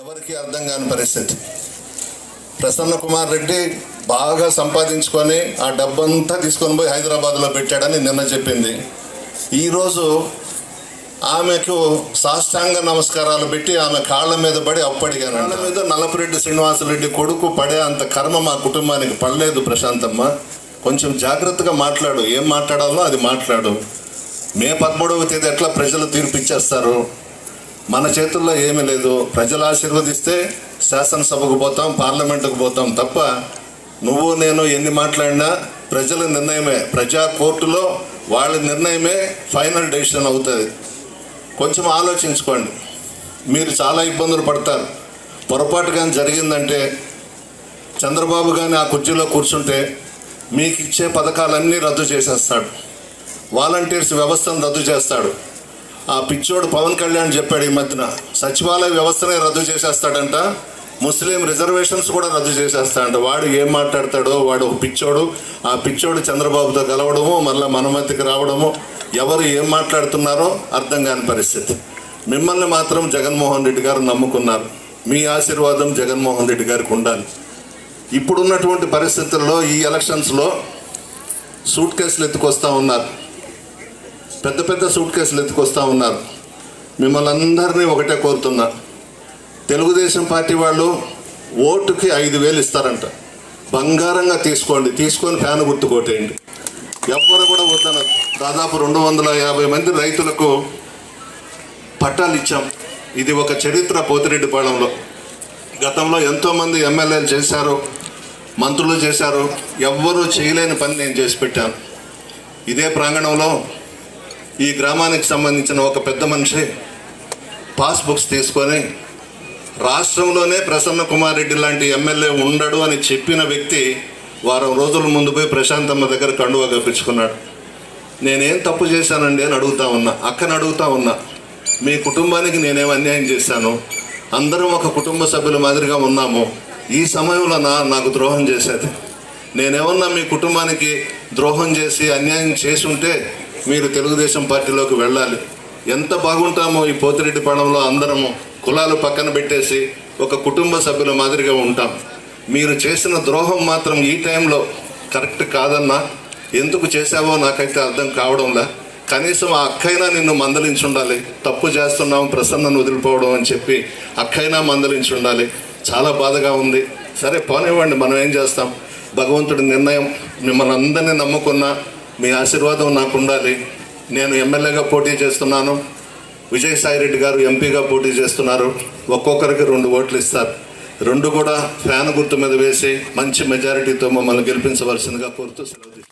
ఎవరికి అర్థం కాని పరిస్థితి. ప్రసన్న కుమార్ రెడ్డి బాగా సంపాదించుకొని ఆ డబ్బంతా తీసుకొని పోయి హైదరాబాద్లో పెట్టాడని నిన్న చెప్పింది. ఈరోజు ఆమెకు సాష్టాంగ నమస్కారాలు పెట్టి ఆమె కాళ్ళ మీద పడి అప్పడిగాను కాళ్ళ మీద నల్లపురెడ్డి శ్రీనివాసరెడ్డి కొడుకు పడే అంత కర్మ మా కుటుంబానికి పడలేదు ప్రశాంతమ్మ. కొంచెం జాగ్రత్తగా మాట్లాడు. ఏం మాట్లాడాలో అది మాట్లాడు. మే పదమూడవ తేదీ ఎట్లా ప్రజలు తీర్పు ఇచ్చేస్తారు? మన చేతుల్లో ఏమీ లేదు. ప్రజలు ఆశీర్వదిస్తే శాసనసభకు పోతాం పార్లమెంటుకు పోతాం తప్ప నువ్వు నేను ఎన్ని మాట్లాడినా ప్రజల నిర్ణయమే. ప్రజా కోర్టులో వాళ్ళ నిర్ణయమే ఫైనల్ డెసిషన్ అవుతుంది. కొంచెం ఆలోచించుకోండి. మీరు చాలా ఇబ్బందులు పడతారు. పొరపాటు కానీ జరిగిందంటే చంద్రబాబు కానీ ఆ కుర్చీలో కూర్చుంటే మీకు ఇచ్చే పథకాలన్నీ రద్దు చేసేస్తాడు. వాలంటీర్స్ వ్యవస్థను రద్దు చేస్తాడు. ఆ పిచ్చోడు పవన్ కళ్యాణ్ చెప్పాడు ఈ మధ్యన సచివాలయ వ్యవస్థనే రద్దు చేసేస్తాడంట ముస్లిం రిజర్వేషన్స్ కూడా రద్దు చేసేస్తాడంట. వాడు ఏం మాట్లాడతాడో వాడు ఒక పిచ్చోడు ఆ పిచ్చోడు చంద్రబాబుతో కలవడము మళ్ళీ మన మధ్యకి రావడము ఎవరు ఏం మాట్లాడుతున్నారో అర్థం కాని పరిస్థితి. మిమ్మల్ని మాత్రం జగన్మోహన్ రెడ్డి గారు నమ్ముకున్నారు. మీ ఆశీర్వాదం జగన్మోహన్ రెడ్డి గారికి ఉండాలి. ఇప్పుడున్నటువంటి పరిస్థితుల్లో ఈ ఎలక్షన్స్లో సూట్ కేసులు ఎత్తుకొస్తా ఉన్నారు. పెద్ద పెద్ద సూట్ కేసులు ఎత్తుకొస్తా ఉన్నారు? మిమ్మల్ని అందరినీ ఒకటే కోరుతున్నా. తెలుగుదేశం పార్టీ వాళ్ళు ఓటుకి ఐదు వేలు ఇస్తారంట. బంగారంగా తీసుకోండి. తీసుకొని ఫ్యాన్ గుర్తు కొట్టేయండి ఎవ్వరు కూడా వద్దనరు. దాదాపు రెండు వందల యాభై మంది రైతులకు పట్టాలు ఇచ్చాం. ఇది ఒక చరిత్ర పోతిరెడ్డిపాళెంలో. గతంలో ఎంతోమంది ఎమ్మెల్యేలు చేశారు మంత్రులు చేశారు. ఎవ్వరూ చేయలేని పని నేను చేసి పెట్టాను. ఇదే ప్రాంగణంలో ఈ గ్రామానికి సంబంధించిన ఒక పెద్ద మనిషి పాస్బుక్స్ తీసుకొని రాష్ట్రంలోనే ప్రసన్న కుమార్ రెడ్డి లాంటి ఎమ్మెల్యే ఉండడు అని చెప్పిన వ్యక్తి వారం రోజుల ముందు పోయి ప్రశాంతమ్మ దగ్గర కండువా కప్పించుకున్నాడు. నేనేం తప్పు చేశానండి అని అడుగుతా ఉన్నా అక్కని అడుగుతా ఉన్నా. మీ కుటుంబానికి నేనేం అన్యాయం చేశాను? అందరం ఒక కుటుంబ సభ్యుల మాదిరిగా ఉన్నాము. ఈ సమయంలో నా నాకు ద్రోహం చేసేది. నేనేమన్నా మీ కుటుంబానికి ద్రోహం చేసి అన్యాయం చేసి ఉంటే మీరు తెలుగుదేశం పార్టీలోకి వెళ్ళాలి. ఎంత బాగుంటామో ఈ పోతిరెడ్డి పణంలో అందరము కులాలు పక్కన పెట్టేసి ఒక కుటుంబ సభ్యుల మాదిరిగా ఉంటాం. మీరు చేసిన ద్రోహం మాత్రం ఈ టైంలో కరెక్ట్ కాదన్నా. ఎందుకు చేశావో నాకైతే అర్థం కావడంలా. కనీసం ఆ అక్కైనా నిన్ను మందలించి ఉండాలి. తప్పు చేస్తున్నాం ప్రసన్నను వదిలిపోవడం అని చెప్పి అక్కైనా మందలించి ఉండాలి. చాలా బాధగా ఉంది. సరే పోనివ్వండి మనం ఏం చేస్తాం? భగవంతుడి నిర్ణయం మిమ్మల్ని అందరినీ నమ్ముకున్నా మీ ఆశీర్వాదం నాకు ఉండాలి నేను ఎమ్మెల్యేగా పోటీ చేస్తున్నాను. విజయసాయిరెడ్డి గారు ఎంపీగా పోటీ చేస్తున్నారు. ఒక్కొక్కరికి రెండు ఓట్లు ఇస్తారు. రెండు కూడా ఫ్యాన్ గుర్తు మీద వేసి మంచి మెజారిటీతో మమ్మల్ని గెలిపించవలసిందిగా కోరుతూ సెలవు